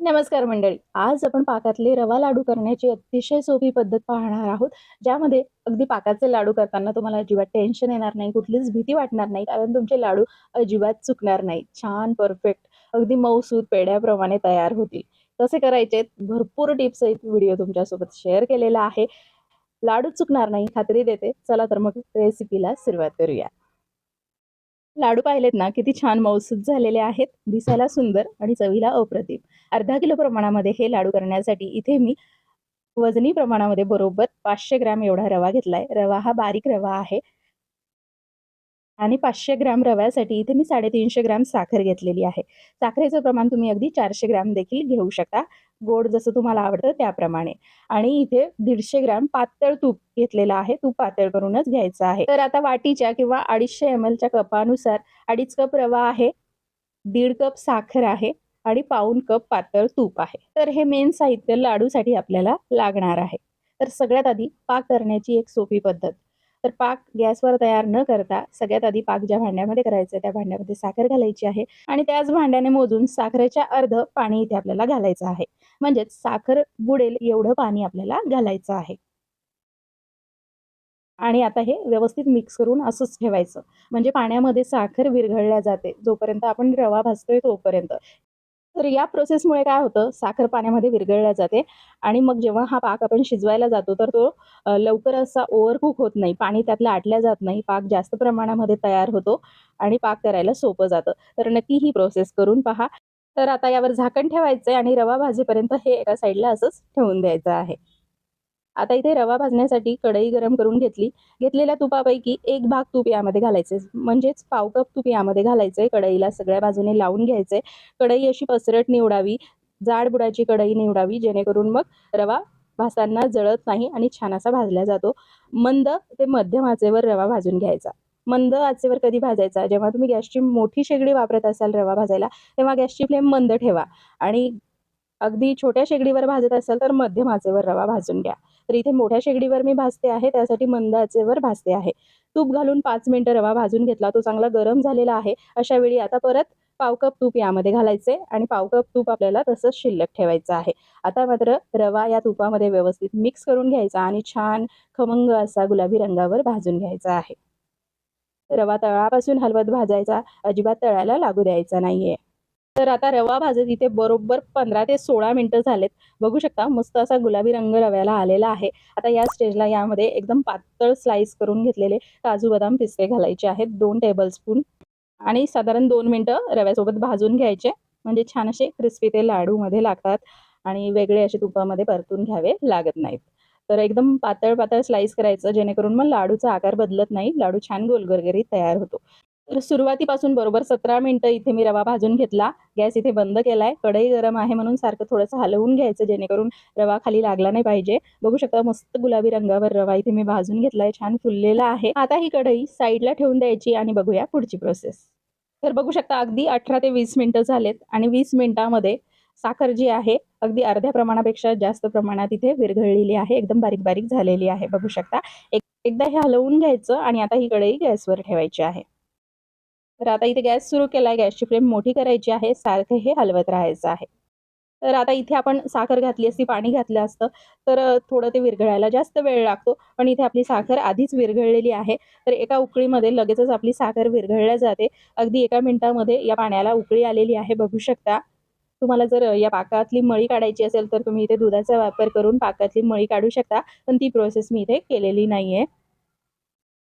नमस्कार मंडळी. आज आपण पाकातले रवा लाडू करण्याची अतिशय सोपी पद्धत पाहणार आहोत. ज्यामध्ये अगदी पाकाचे लाडू करताना तुम्हाला अजिबात टेन्शन येणार नाही कुठलीच भीती वाटणार नाही कारण तुमचे लाडू अजिबात चुकणार नाही छान परफेक्ट अगदी मऊसूद पेड्याप्रमाणे तयार होतील. कसे करायचे? भरपूर टिप्स आहेत. व्हिडिओ तुमच्यासोबत शेअर केलेला आहे. लाडू चुकणार नाही खात्री देते. चला तर मग रेसिपीला सुरुवात करूया. लाडू पाहिलेत ना किती छान मौसूद झालेले आहेत. दिसायला सुंदर आणि चवीला अप्रतिम. अर्धा किलो प्रमाणामध्ये हे लाडू करण्यासाठी इथे मी वजनी प्रमाणामध्ये बरोबर पाचशे ग्रॅम एवढा रवा घेतलाय. रवा हा बारीक रवा आहे. आणि पाचशे ग्रॅम रव्यासाठी इथे मी साडेतीनशे ग्रॅम साखर घेतलेली आहे. साखरेचं प्रमाण तुम्ही अगदी चारशे ग्रॅम देखील घेऊ शकता. गोड जसं तुम्हाला आवडतं त्याप्रमाणे. आणि इथे दीडशे ग्रॅम पातळ तूप घेतलेलं आहे. तूप पातळ करूनच घ्यायचं आहे. तर आता वाटीच्या किंवा अडीचशे एम एलच्या कपानुसार अडीच कप रवा आहे दीड कप साखर आहे आणि पाऊन कप पातळ तूप आहे. तर हे मेन साहित्य लाडूसाठी आपल्याला लागणार आहे. तर सगळ्यात आधी पाक करण्याची एक सोपी पद्धत. तर पाक गॅसवर तयार न करता सगळ्यात आधी पाक ज्या भांड्यामध्ये करायचं त्या भांड्यामध्ये साखर घालायची आहे आणि त्याच भांड्याने मोजून साखरेच्या अर्ध पाणी इथे आपल्याला घालायचं आहे. म्हणजेच साखर बुडेल एवढं पाणी आपल्याला घालायचं आहे. आणि आता हे व्यवस्थित मिक्स करून असंच ठेवायचं. म्हणजे पाण्यामध्ये साखर विरघळल्या जाते जोपर्यंत आपण रवा भाजतोय तोपर्यंत. तर या प्रोसेसमुळे काय होतं? साखर पाण्यामध्ये विरघळल्या जाते आणि मग जेव्हा हा पाक आपण शिजवायला जातो तर तो लवकर असा ओव्हरकुक होत नाही. पाणी त्यातलं आटल्या जात नाही. पाक जास्त प्रमाणामध्ये तयार होतो आणि पाक करायला सोपं जातं. तर नक्की ही प्रोसेस करून पहा. तर आता यावर झाकण ठेवायचं आहे आणि रवा भाजीपर्यंत हे एका साईडला असंच ठेवून द्यायचं आहे. आता इथे रवा भाजण्यासाठी कढई गरम करून घेतली. घेतलेल्या तुपापैकी एक भाग तूप यामध्ये घालायचे. म्हणजेच पाव कप तूप यामध्ये घालायचंय कढईला सगळ्या बाजूने लावून घ्यायचंय कढई अशी पसरट निवडावी. जाड बुडाची कढई निवडावी. जेणेकरून मग रवा भाजताना जळत नाही आणि छान असा भाजला जातो. मंद ते मध्यम आचेवर रवा भाजून घ्यायचा. मंद आचेवर कधी भाजायचा? जेव्हा तुम्ही गॅसची मोठी शेगडी वापरत असाल रवा भाजायला तेव्हा गॅसची फ्लेम मंद ठेवा. आणि अगदी छोट्या शेगडीवर भाजत असाल तर मध्यम आचेवर रवा भाजून घ्या. तर इथे मोठ्या शेगडीवर मी भाजते आहे त्यासाठी मंद आचेवर भाजते आहे. तूप घालून पाच मिनटं रवा भाजून घेतला तो चांगला गरम झालेला आहे. अशा वेळी आता परत पाव कप तूप यामध्ये घालायचे आणि पाव कप तूप आपल्याला तसंच शिल्लक ठेवायचं आहे. आता मात्र रवा या तुपामध्ये व्यवस्थित मिक्स करून घ्यायचा आणि छान खमंग असा गुलाबी रंगावर भाजून घ्यायचा आहे. रवा तळापासून हलवत भाजायचा अजिबात तळायला लागू द्यायचा नाहीये. तर आता रवा भाजत इथे बरोबर पंधरा ते सोळा मिनिटं झालेत. बघू शकता मस्त असा गुलाबी रंग रव्याला आलेला आहे. आता या स्टेजला यामध्ये एकदम पातळ स्लाइस करून घेतलेले काजू बदाम पिस्ते घालायचे आहेत. दोन टेबलस्पून आणि साधारण दोन मिनटं रव्यासोबत भाजून घ्यायचे. म्हणजे छान असे क्रिस्पी ते लाडूमध्ये लागतात आणि वेगळे असे तुपामध्ये परतून घ्यावे लागत नाहीत. तर एकदम पातळ पातळ स्लाइस करायचं जेणेकरून मग लाडूचा आकार बदलत नाही. लाडू छान गोलगरगरीत तयार होतो. तर सुरुवातीपासून बरोबर सतरा मिनिटं इथे मी रवा भाजून घेतला. गॅस इथे बंद केलाय. कढई गरम आहे म्हणून सारखं थोडंसं हलवून घ्यायचं जेणेकरून रवा खाली लागला नाही पाहिजे. बघू शकता मस्त गुलाबी रंगावर रवा इथे मी भाजून घेतलाय. छान फुललेला आहे. आता ही कढई साईडला ठेवून द्यायची आणि बघूया पुढची प्रोसेस. तर बघू शकता अगदी अठरा ते वीस मिनिटं झालेत आणि वीस मिनिटामध्ये साखर जी आहे अगदी अर्ध्या प्रमाणापेक्षा जास्त प्रमाणात इथे विरघळलेली आहे. एकदम बारीक बारीक झालेली आहे. बघू शकता. एक एकदा हे हलवून घ्यायचं आणि आता ही कढई गॅसवर ठेवायची आहे. तर आता इथे गॅस सुरू केलाय. गॅसची फ्लेम मोठी करायची आहे. सारखं हे हलवत राहायचं आहे. तर आता इथे आपण साखर घातली असती पाणी घातलं असतं तर थोडं ते विरघळायला जास्त वेळ लागतो. पण इथे आपली साखर आधीच विरघळलेली आहे. तर एका उकळीमध्ये लगेचच आपली साखर विरघळल्या जाते. अगदी एका मिनिटामध्ये या पाण्याला उकळी आलेली आहे. बघू शकता. तुम्हाला जर या पाकातली मळी काढायची असेल तर तुम्ही इथे दुधाचा वापर करून पाकातली मळी काढू शकता. पण ती प्रोसेस मी इथे केलेली नाहीये.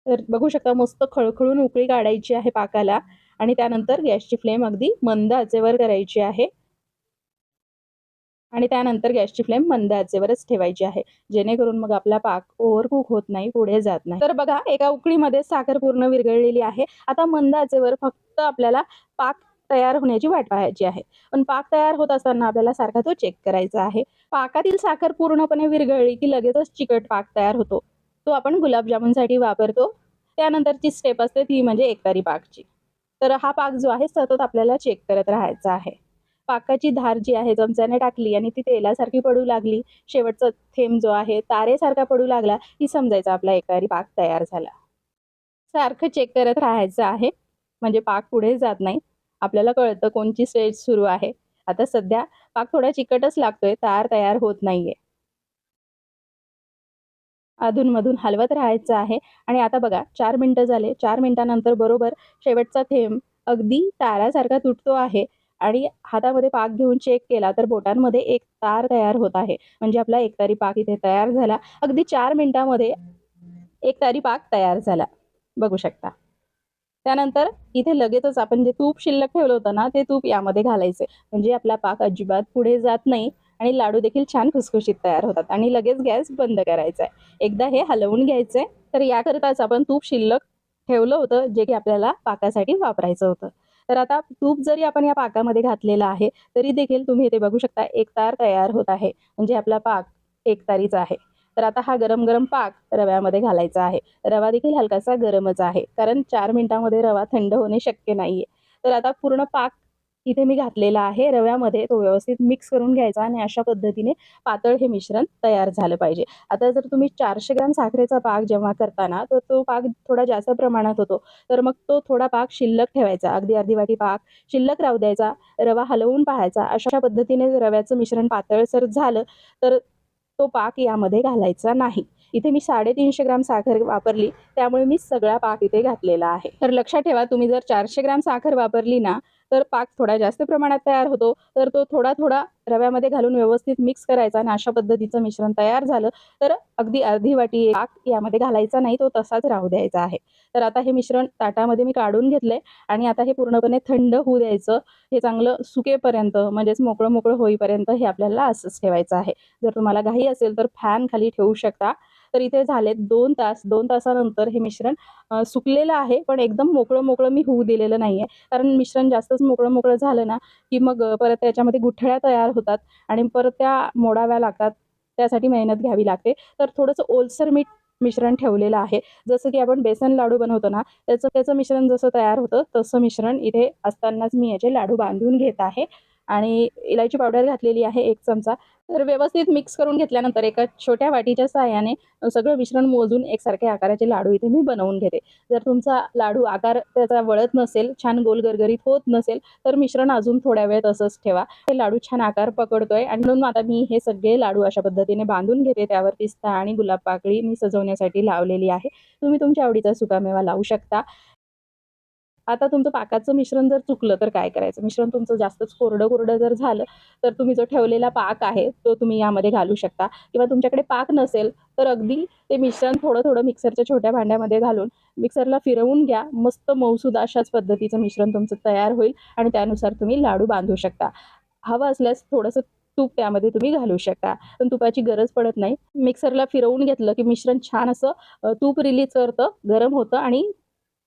तर बघू शकता मस्त खळखळून उकळी काढायची आहे पाकाला आणि त्यानंतर गॅसची फ्लेम अगदी मंद आचेवर करायची आहे. आणि त्यानंतर गॅसची फ्लेम मंद आचेवरच ठेवायची आहे. जेणेकरून मग आपला पाक ओव्हरकुक होत नाही पुढे जात नाही. तर बघा एका उकळीमध्ये साखर पूर्ण विरघळलेली आहे. आता मंद आचेवर फक्त आपल्याला पाक तयार होण्याची वाट पाहायची आहे. पण पाक तयार होत असताना आपल्याला सारखा तो चेक करायचा आहे. पाकातील साखर पूर्णपणे विरघळली की लगेचच चिकट पाक तयार होतो. तो आपण गुलाबजामुनसाठी वापरतो. त्यानंतरची स्टेप असते ती म्हणजे एकतारी पाकची. तर हा पाक जो आहे सतत आपल्याला चेक करत राहायचा आहे. पाकाची धार जी आहे चमच्याने टाकली आणि ती तेलासारखी पडू लागली. शेवटचा थेंब जो आहे तारेसारखा पडू लागला की समजायचं आपला एकारी पाक तयार झाला. सारखं चेक करत राहायचं आहे. म्हणजे पाक पुढे जात नाही. आपल्याला कळतं कोणची स्टेज सुरू आहे. आता सध्या पाक थोडा चिकटच लागतोय तार तयार होत नाहीये. अधूनमधून हलवत राहायचं आहे. आणि आता बघा चार मिनटं झाले. चार मिनटानंतर बरोबर शेवटचा थेंब अगदी तारासारखा तुटतो आहे. आणि हातामध्ये पाक घेऊन चेक केला तर बोटांमध्ये एक तार तयार होत आहे. म्हणजे आपला एक तारी पाक इथे तयार झाला. अगदी चार मिनिटांमध्ये एक तारी पाक तयार झाला. बघू शकता. त्यानंतर इथे लगेचच आपण जे तूप शिल्लक ठेवलं होतं ना ते तूप यामध्ये घालायचे. म्हणजे आपला पाक अजिबात पुढे जात नाही. आणि लाडू देखील छान खुसखुशीत तयार होतात. आणि लगेच गॅस बंद करायचा आहे. एकदा हे हलवून घ्यायचं आहे तर याकरिताच आपण तूप शिल्लक ठेवलं होतं जे की आपल्याला पाकासाठी वापरायचं होतं. तर आता तूप जरी आपण या पाकामध्ये घातलेलं आहे तरी देखील तुम्ही इथे बघू शकता एक तार तयार होत आहे. म्हणजे आपला पाक एक तारीचा आहे. तर आता हा गरम गरम पाक रव्यामध्ये घालायचा आहे. रवा देखील हलकासा गरमच आहे. कारण चार मिनिटांमध्ये रवा थंड होणे शक्य नाहीये. तर आता पूर्ण पाक इथे मी घातलेला आहे. रव्यामध्ये तो व्यवस्थित मिक्स करून घ्यायचा आणि अशा पद्धतीने पातळ हे मिश्रण तयार झालं पाहिजे. आता जर तुम्ही चारशे ग्राम साखरेचा पाक जेव्हा करताना तर तो पाक थोडा जास्त प्रमाणात होतो. तर मग तो थोडा पाक शिल्लक ठेवायचा. अगदी अर्धी वाटी पाक शिल्लक राहू द्यायचा. रवा हलवून पाहायचा. अशा पद्धतीने रव्याचं मिश्रण पातळसर झालं तर तो पाक यामध्ये घालायचा नाही. इथे मी साडेतीनशे ग्राम साखर वापरली. त्यामुळे मी सगळा पाक इथे घातलेला आहे. तर लक्षात ठेवा तुम्ही जर चारशे ग्राम साखर वापरली ना तर पाक थोडा जास्त प्रमाणात तयार होतो. तर तो थोडा थोडा रव्यामध्ये घालून व्यवस्थित मिक्स करायचा आणि अशा पद्धतीचं मिश्रण तयार झालं तर अगदी अर्धी वाटी पाक यामध्ये घालायचा नाही तो तसाच राहू द्यायचा आहे. तर आता हे मिश्रण ताटामध्ये मी काढून घेतलंय आणि आता हे पूर्णपणे थंड होऊ द्यायचं. हे चांगलं सुकेपर्यंत म्हणजेच मोकळं मोकळं होईपर्यंत हे आपल्याला असंच ठेवायचं आहे. जर तुम्हाला घाई असेल तर फॅन खाली ठेवू शकता. तर इथे झालेत दोन तास दोन तासानंतर हे मिश्रण सुकलेलं आहे पण एकदम मोकळं मोकळं मी होऊ दिलेलं नाही आहे कारण मिश्रण जास्तच मोकळं मोकळं झालं ना की मग परत त्याच्यामध्ये गुठळ्या तयार होतात आणि परत त्या मोडाव्या लागतात त्यासाठी मेहनत घ्यावी लागते. तर थोडंसं ओलसर मीठ मिश्रण ठेवलेलं आहे. जसं की आपण बेसन लाडू बनवतो ना त्याचं त्याचं मिश्रण जसं तयार होतं तसं मिश्रण इथे असतानाच मी याचे लाडू बांधून घेत आहे. आणि इलायची पावडर घातलेली आहे एक चमचा. तर व्यवस्थित मिक्स करून घेतल्यानंतर एका छोट्या वाटीच्या सहाय्याने सगळं मिश्रण मोजून एकसारख्या आकाराचे लाडू इथे मी बनवून घेते. जर तुमचा लाडू आकार त्याचा वळत नसेल छान गोल गरगरीत होत नसेल तर मिश्रण अजून थोड्या वेळ तसंच ठेवा. हे लाडू छान आकार पकडतोय आणि म्हणून आता मी हे सगळे लाडू अशा पद्धतीने बांधून घेते. त्यावर पिस्ता आणि गुलाब पाकळी मी सजवण्यासाठी लावलेली आहे. तुम्ही तुमच्या आवडीचा सुकामेवा लावू शकता. आता तुमचं पाकाचं मिश्रण जर चुकलं तर काय करायचं? मिश्रण तुमचं जास्तच कोरडं कोरडं जर झालं तर तुम्ही जो ठेवलेला पाक आहे तो तुम्ही यामध्ये घालू शकता. किंवा तुमच्याकडे पाक नसेल तर अगदी ते मिश्रण थोडं थोडं मिक्सरच्या छोट्या भांड्यामध्ये घालून मिक्सरला फिरवून घ्या. मस्त मौसूद अशाच पद्धतीचं मिश्रण तुमचं तयार होईल आणि त्यानुसार तुम्ही लाडू बांधू शकता. हवं असल्यास थोडंसं तूप त्यामध्ये तुम्ही घालू शकता. पण तुपाची गरज पडत नाही. मिक्सरला फिरवून घेतलं की मिश्रण छान असं तूप रिलीज करतं गरम होतं आणि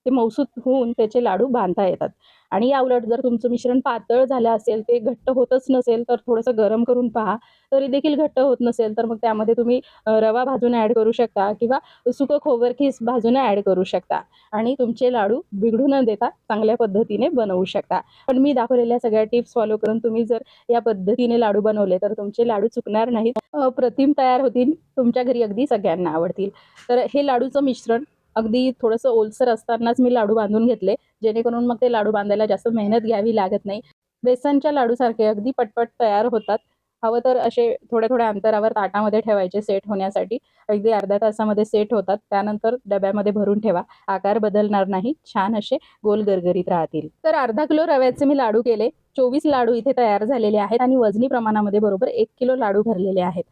ते मौसूद होऊन त्याचे लाडू बांधता येतात. आणि या उलट जर तुमचं मिश्रण पातळ झालं असेल ते घट्ट होतच नसेल तर थोडंसं गरम करून पहा. तरी देखील घट्ट होत नसेल तर मग त्यामध्ये तुम्ही रवा भाजून ॲड करू शकता किंवा सुकं खोबरखीस भाजून ॲड करू शकता. आणि तुमचे लाडू बिघडू न देता चांगल्या पद्धतीने बनवू शकता. पण मी दाखवलेल्या सगळ्या टिप्स फॉलो करून तुम्ही जर या पद्धतीने लाडू बनवले तर तुमचे लाडू चुकणार नाहीत. प्रतिम तयार होतील तुमच्या घरी अगदी सगळ्यांना आवडतील. तर हे लाडूचं मिश्रण अगदी थोडंसं ओलसर असतानाच मी लाडू बांधून घेतले जेणेकरून मग ते लाडू बांधायला जास्त मेहनत घ्यावी लागत नाही. बेसनच्या लाडूसारखे अगदी पटपट तयार होतात. हवं तर असे थोड्या थोड्या अंतरावर ताटामध्ये ठेवायचे सेट होण्यासाठी. अगदी अर्ध्या तासामध्ये सेट होतात. त्यानंतर डब्यामध्ये भरून ठेवा. आकार बदलणार नाही. छान असे गोल गरगरीत राहतील. तर अर्धा किलो रव्याचे मी लाडू केले. चोवीस लाडू इथे तयार झालेले आहेत आणि वजनी प्रमाणामध्ये बरोबर एक किलो लाडू भरलेले आहेत.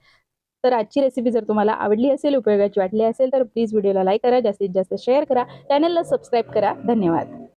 तर आजची रेसिपी जर तुम्हाला आवडली असेल उपयोगाची वाटली असेल तर प्लीज व्हिडिओला लाईक करा जास्तीत जास्त शेअर करा चॅनलला सबस्क्राईब करा. धन्यवाद.